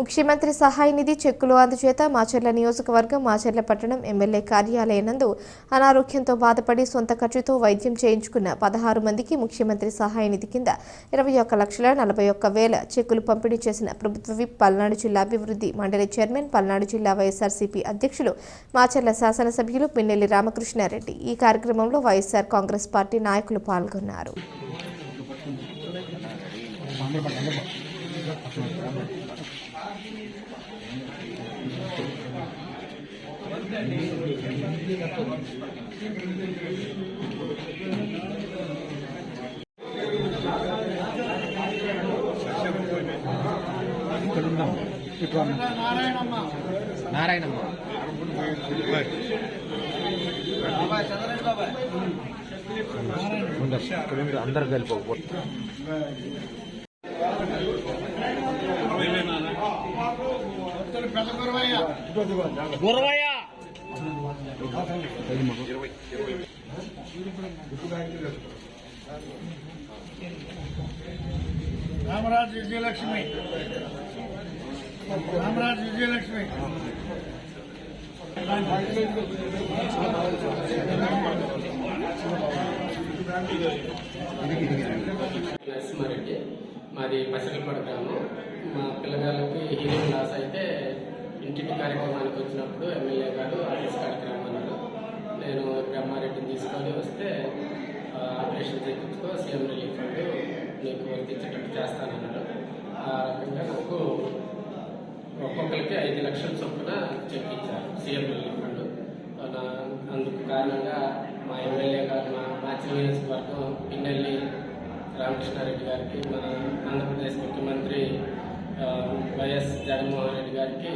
ముఖ్యమంత్రి సహాయ నిధి చెక్కులు అందుచేత మాచర్ల నియోజకవర్గం మాచర్ల పట్టణం ఎమ్మెల్యే కార్యాలయం నందు అనారోగ్యంతో బాధపడి సొంత ఖర్చుతో వైద్యం చేయించుకున్న పదహారు మందికి ముఖ్యమంత్రి సహాయ నిధి కింద ఇరవై ఒక్క లక్షల నలభై ఒక్క వేల చెక్కులు పంపిణీ చేసిన ప్రభుత్వ విప్ పల్నాడు జిల్లా అభివృద్ధి మండలి చైర్మన్ పల్నాడు జిల్లా వైఎస్ఆర్సీపీ అధ్యక్షులు మాచర్ల శాసనసభ్యులు పిన్నెల్లి రామకృష్ణారెడ్డి. ఈ కార్యక్రమంలో వైఎస్ఆర్ కాంగ్రెస్ పార్టీ నాయకులు పాల్గొన్నారు. నారాయణమ్మ. మీరు అందరు కలిపి రామరాజు విజయలక్ష్మి. రామరాజు విజయలక్ష్మి. నరసింహారెడ్డి మాది పసిరిపడ గ్రామం. మా పిల్లగాళ్ళకి హీరింగ్ లాస్ అయితే ఇంటింటి కార్యక్రమానికి వచ్చినప్పుడు ఎమ్మెల్యే గారు ఆఫీస్ కార్యక్రమం అన్నారు. నేను బ్రహ్మారెడ్డిని తీసుకొని వస్తే ఆపరేషన్ చేయించుకో సీఎం రిలీఫ్ ఫండ్ నీకు వర్తించేటట్టు చేస్తానన్నారు. ఆ రకంగా నాకు ఒక్కొక్కరికి ఐదు లక్షల చొప్పున చెక్ ఇచ్చారు సీఎం రిలీఫ్ ఫండ్. నా అందుకు కారణంగా మా ఎమ్మెల్యే గారు మా మాచి నియోజకవర్గం పిన్నెల్లి రామకృష్ణారెడ్డి గారికి మన ఆంధ్రప్రదేశ్ ముఖ్యమంత్రి వైఎస్ జగన్మోహన్ రెడ్డి గారికి